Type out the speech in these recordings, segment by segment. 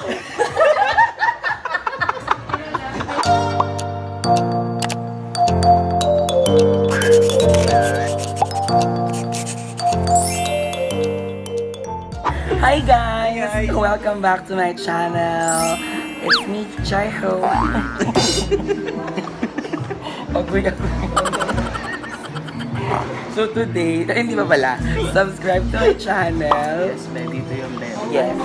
Hi guys! Welcome back to my channel. It's me, Chaiho. Agoy ako. So today, ay, hindi pa pala, subscribe to my channel. Yes, baby. Dito yung bed. Yes.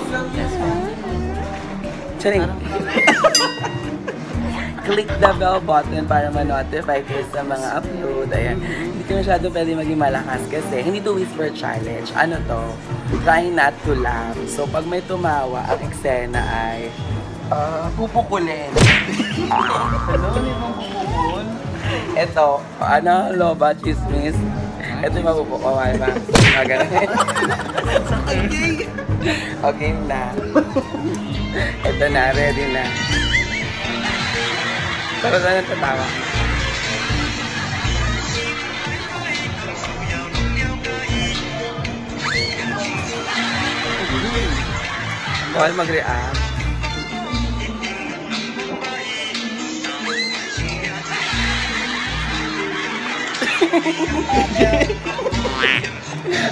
Charing. Click the bell button para ma-notify kayo sa mga upload. Ayan. Hindi ko masyado pwede maging malakas kasi hindi to whisper challenge. Ano to? Try not to laugh. So pag may tumawa, ang eksena ay uh, pupukulin. Hello, hindi mo pupukul. Ito, ano, loba, chismis. Ito yung mapupukuha ba? Magaling. Okay. Okay na. Ito na, ready na. Tapos na tatawa. Bawal mag-react.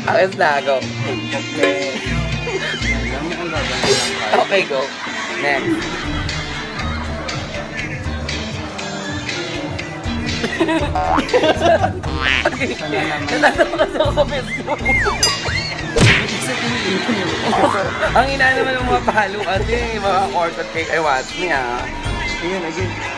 Ayos na, go. Okay. Okay, go. Next. Natatawa kasi ako sa Facebook. Ang ina naman ng mga palo kasi, mga orchid cake. Ay, watch me ah. Again, again.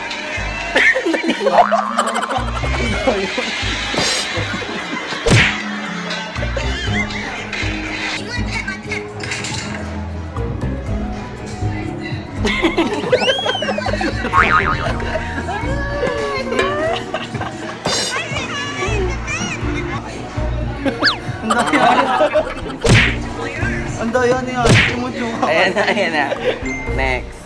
Ang daya. Niya. Tumutunga. Ayan na, ayan na. Next.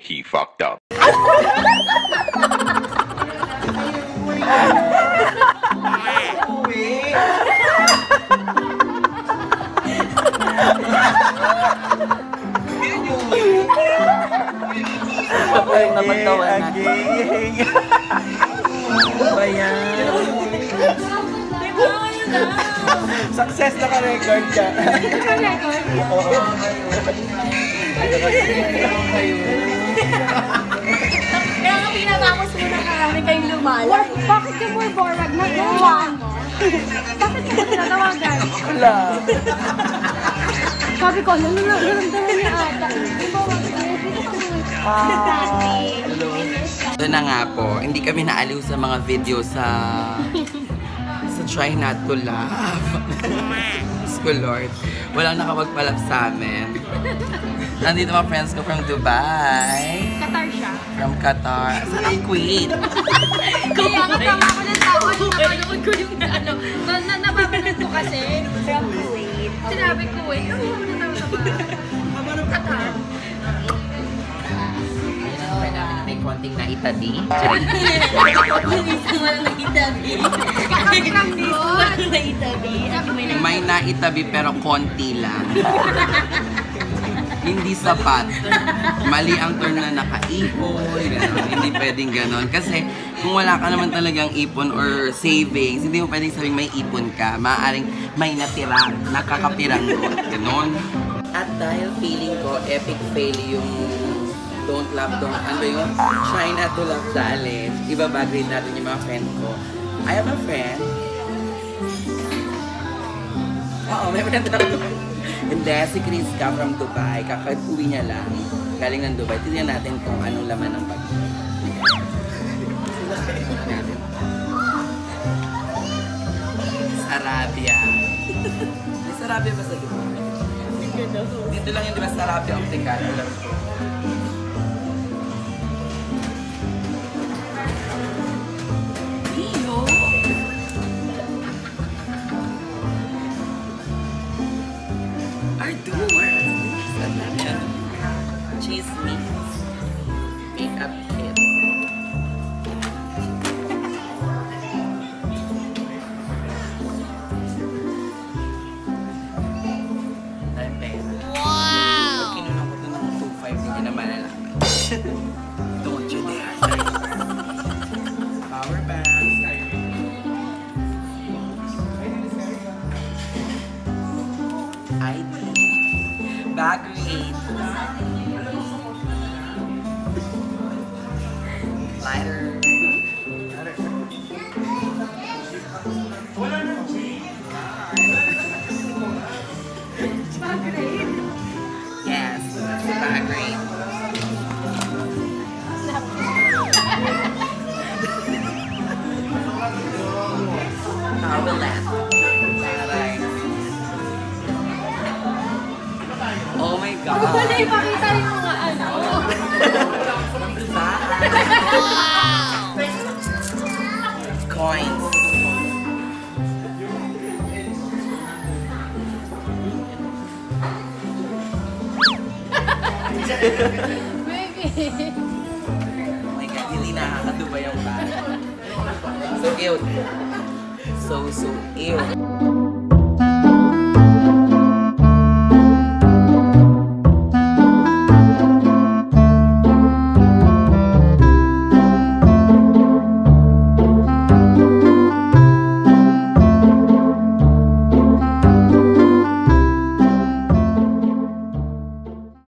He fucked up. Ay, naman daw na. Again. Ba yan? Success na ka-record ka. Oo. Kaya lumalas. Bakit ka more forward na gawa mo? Bakit ka mo tinatawagan? Wala. Sabi ko, ano na naramdaman niya ata? Ba, Ito na nga po, hindi kami naaliw sa mga video sa sa Try Not to Laugh. Diyos ko Lord. Walang nakapagpalap sa amin. Nandito mga friends ko from Dubai. Qatar siya. From Qatar. Saan ang Kuwait? Kaya nga tama ko ng tawa. Napanood ko yung ano. Na, na, napapanood ko kasi. From Kuwait. Sinabi Kuwait. Ano mo na sa ba? Qatar. May konting naitadi. Yung isang walang. Walang naitabi. Sabi may naitabi pero konti lang. Hindi sapat. Mali ang term na nakaipoy. Ganon. Hindi pwedeng ganon. Kasi kung wala ka naman talagang ipon or savings, hindi mo pwedeng sabing may ipon ka. Maaaring may natira, nakakapiranggot. Ganon. At dahil feeling ko, epic fail yung don't laugh, don't, ano yun? Try not to laugh challenge. Iba-backgrade natin yung mga friend ko. I have a friend Oo, may friend ako. Hindi, si Kriska from Dubai. Kakauwi niya lang. Galing ng Dubai. Tignan natin kung anong laman ng bag. Sarabia. May Sarabia ba sa Dubai? Dito lang yung di ba sa Rappi Optical. Alam ko. Cheese mix. Makeup kit. Wow! Kinulang ko doon ng 2.5, hindi na malalaman. Don't you dare. Power bank. ID. Bag Oh my God. Wala ipakita yung mga ano. Coins. Baby. Oh my God, hindi nakakatuba yung bag. So cute. So, so cute.